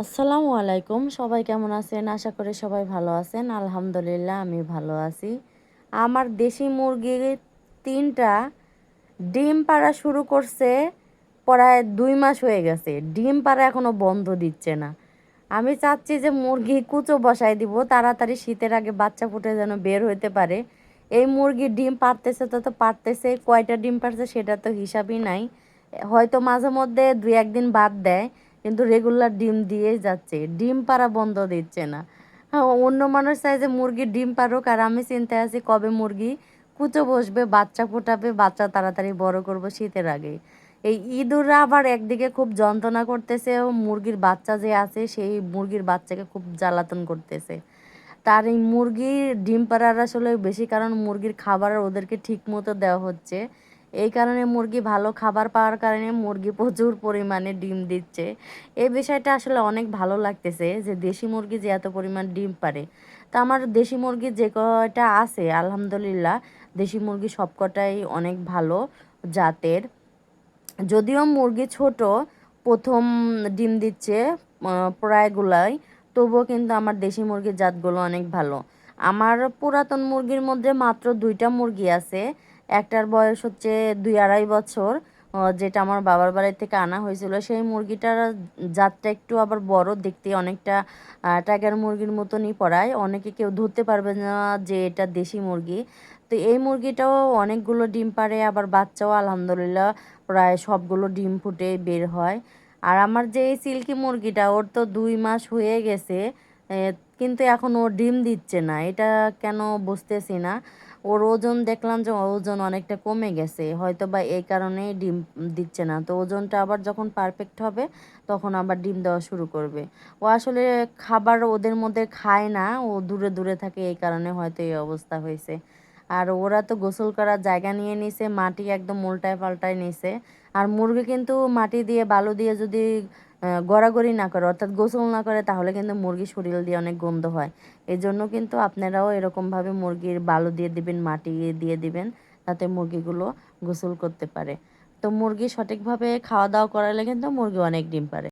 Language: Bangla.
আসসালামু আলাইকুম। সবাই কেমন আছেন? আশা করি সবাই ভালো আছেন। আলহামদুলিল্লাহ, আমি ভালো আছি। আমার দেশি মুরগি তিনটা ডিম পাড়া শুরু করছে প্রায় দুই মাস হয়ে গেছে। ডিম পাড়া এখনও বন্ধ দিচ্ছে না। আমি চাচ্ছি যে মুরগি কুচো বসাই দিব, তাড়াতাড়ি শীতের আগে বাচ্চা ফুটে যেন বের হইতে পারে। এই মুরগি ডিম পারতেছে তো তো পারতেছে কয়টা ডিম পারছে সেটা তো হিসাবই নাই। হয়তো মাঝে মধ্যে দুই একদিন বাদ দেয়। কিন্তু রেগুলার ডিম দিয়েই যাচ্ছে। ডিম পাড়া বন্ধ দিচ্ছে না। হ্যাঁ অন্য মানুষ চাই যে মুরগি ডিম পারুক আর আমি চিন্তায় আছি কবে মুরগি কুচো বসবে, বাচ্চা ফোটাবে, বাচ্চা তাড়াতাড়ি বড় করব শীতের আগে এই ইঁদুররা আবার একদিকে খুব যন্ত্রণা করতেছে ও মুরগির বাচ্চা যে আছে, সেই মুরগির বাচ্চাকে খুব জ্বালাতন করতেছে। তার এই মুরগির ডিম পাড়ার আসলে বেশি কারণ মুরগির খাবার ওদেরকে ঠিক মতো দেওয়া হচ্ছে। এই কারণে মুরগি ভালো খাবার পাওয়ার কারণে মুরগি প্রচুর পরিমাণে ডিম দিচ্ছে। এই বিষয়টা আসলে অনেক ভালো লাগতেছে যে দেশি মুরগি যে এত পরিমাণ ডিম পারে। তা আমার দেশি মুরগি যে কয়টা আছে, আলহামদুলিল্লাহ দেশি মুরগি সবকটাই অনেক ভালো জাতের। যদিও মুরগি ছোট, প্রথম ডিম দিচ্ছে প্রায়গুলাই তবুও কিন্তু আমার দেশি মুরগির জাতগুলো অনেক ভালো। আমার পুরাতন মুরগির মধ্যে মাত্র দুইটা মুরগি আছে। একটার বয়স হচ্ছে দুই আড়াই বছর যেটা আমার বাবার বাড়ি থেকে আনা হয়েছিল। সেই মুরগিটার জাতটা একটু আবার বড়, দেখতে অনেকটা টাইগার মুরগির মতনই পড়ায়। অনেকে কেউ ধরতে পারবে না যে এটা দেশি মুরগি। তো এই মুরগিটাও অনেকগুলো ডিম পারে আবার বাচ্চাও আলহামদুলিল্লাহ প্রায় সবগুলো ডিম ফুটে বের হয়। আর আমার যে এই সিল্কি মুরগিটা, ওর তো দুই মাস হয়ে গেছে কিন্তু এখন ও ডিম দিচ্ছে না। এটা কেন বুঝতেছি না। ওর ওজন দেখলাম যে ওজন অনেকটা কমে গেছে হয়তো বা এই কারণেই ডিম দিচ্ছে না। তো ওজনটা আবার যখন পারফেক্ট হবে, তখন আবার ডিম দেওয়া শুরু করবে। ও আসলে খাবার ওদের মধ্যে খায় না, ও দূরে দূরে থাকে এই কারণে হয়তো এই অবস্থা হয়েছে। আর ওরা তো গোসল করার জায়গা নিয়ে নিছে, মাটি একদম উল্টায় পাল্টায় নিছে। আর মুরগি কিন্তু মাটি দিয়ে, বালু দিয়ে যদি গড়াগড়ি না করে, অর্থাৎ গোসল না করে, তাহলে কিন্তু মুরগির শরীর দিয়ে অনেক গন্ধ হয়। এই জন্য কিন্তু আপনারাও এরকমভাবে মুরগির বালু দিয়ে দিবেন, মাটি দিয়ে দিবেন, তাতে মুরগিগুলো গোসল করতে পারে। তো মুরগি সঠিকভাবে খাওয়া দাওয়া করালে কিন্তু মুরগি অনেক ডিম পারে।